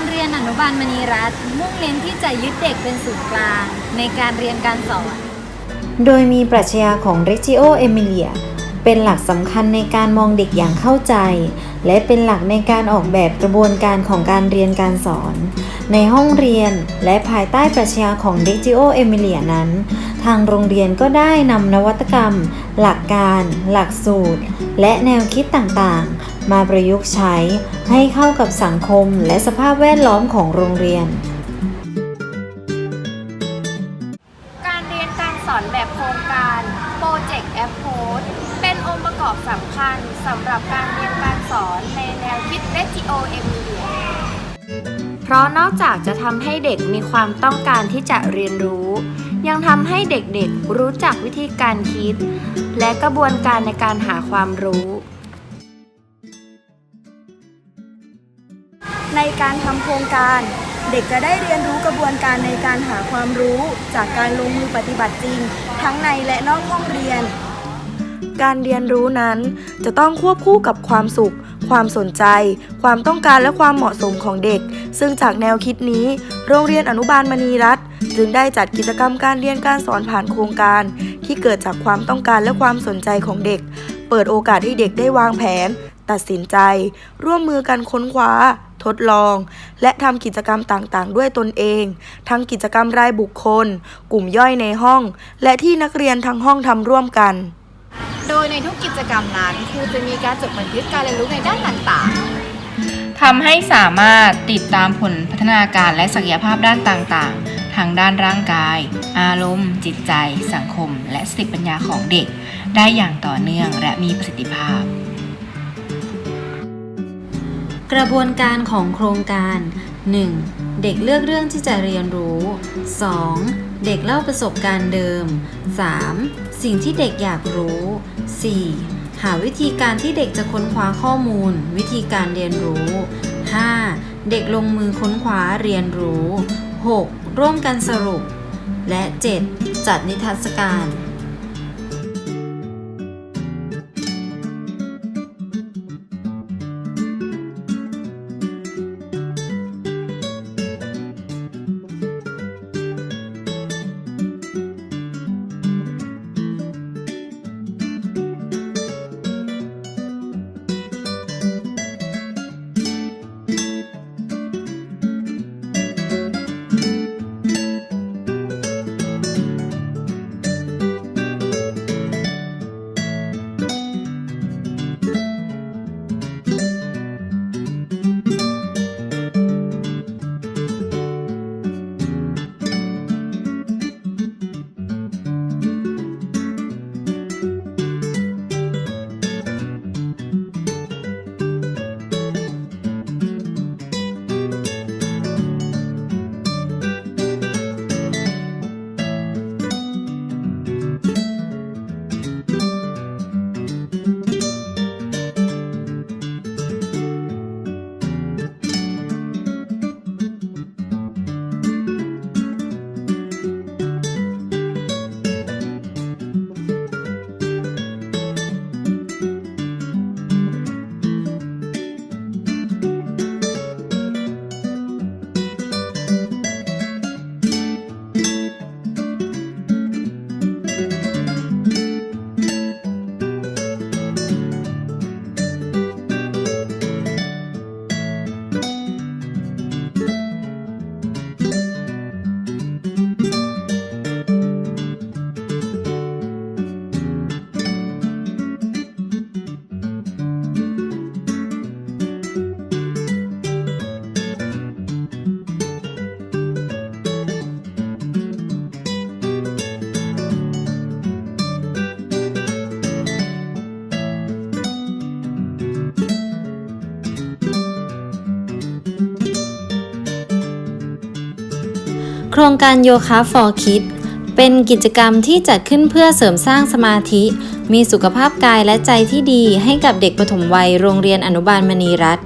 งเรียนอนุบาลมณีรัตน์มุ่งเน้นที่จะยึดเด็กเป็นศูนย์กลาง ในการเรียนการสอน โดยมีปรัชญาของ Reggio Emilia เป็นหลักสำคัญในการมองเด็กอย่างเข้าใจ และเป็นหลักในการออกแบบกระบวนการของการเรียนการสอน ในห้องเรียนและภายใต้ปรัชญาของ Reggio Emilia นั้นางโรงเรียนก็ได้นำนวัตกรรม หลักการ หลักสูตร และแนวคิดต่างๆ มาประยุกต์ใช้ให้เข้ากับสังคมและสภาพแวดล้อมของโรงเรียน การเรียนการสอนแบบโครงการ Project Approach เป็นองค์ประกอบสำคัญสำหรับการเรียนการสอนในแนวคิด Reggio Emilia เพราะนอกจากจะทำให้เด็กมีความต้องการที่จะเรียนรู้ ยังทำให้เด็กๆรู้จักวิธีการคิด และกระบวนการในการหาความรู้ ในการทำโครงการ เด็กจะได้เรียนรู้กระบวนการในการหาความรู้ จากการลงมือปฏิบัติจริง ทั้งในและนอกห้องเรียน การเรียนรู้นั้น จะต้องควบคู่กับความสุข ความสนใจ ความต้องการและความเหมาะสมของเด็ก ซึ่งจากแนวคิดนี้ โรงเรียนอนุบาลมณีรัฐจึงได้จัดกิจกรรมการเรียนการสอนผ่านโครงการ ที่เกิดจากความต้องการและความสนใจของเด็ก เปิดโอกาสให้เด็กได้วางแผน ตัดสินใจ ร่วมมือกันค้นคว้าทดลอง และทำกิจกรรมต่างๆ ด้วยตนเอง ทั้งกิจกรรมรายบุคคล กลุ่มย่อยในห้อง และที่นักเรียนทั้งห้องทำร่วมกัน ทุกกิจกรรมนั้นครูจะมีการจดบันทึกการเรียนรู้ในด้านต่างๆทำให้สามารถติดตามผลพัฒนาการและศักยภาพด้านต่างๆ ทางด้านร่างกาย อารมณ์ จิตใจ สังคม และสติปัญญาของเด็ก ได้อย่างต่อเนื่องและมีประสิทธิภาพกระบวนการของโครงการ 1. เด็กเลือกเรื่องที่จะเรียนรู้ 2. เด็กเล่าประสบการณ์เดิม 3. สิ่งที่เด็กอยากรู้ 4. หาวิธีการที่เด็กจะค้นคว้าข้อมูล วิธีการเรียนรู้ 5. เด็กลงมือค้นคว้าเรียนรู้ 6. ร่วมกันสรุป และ 7. จัดนิทรรศการ ครงการโยคะ for Kids เป็นกิจกรรมที่จัดขึ้นเพื่อเสริมสร้างสมาธิ มีสุขภาพกายและใจที่ดีให้กับเด็กปฐมวัยโรงเรียนอนุบาลมณีรัฐ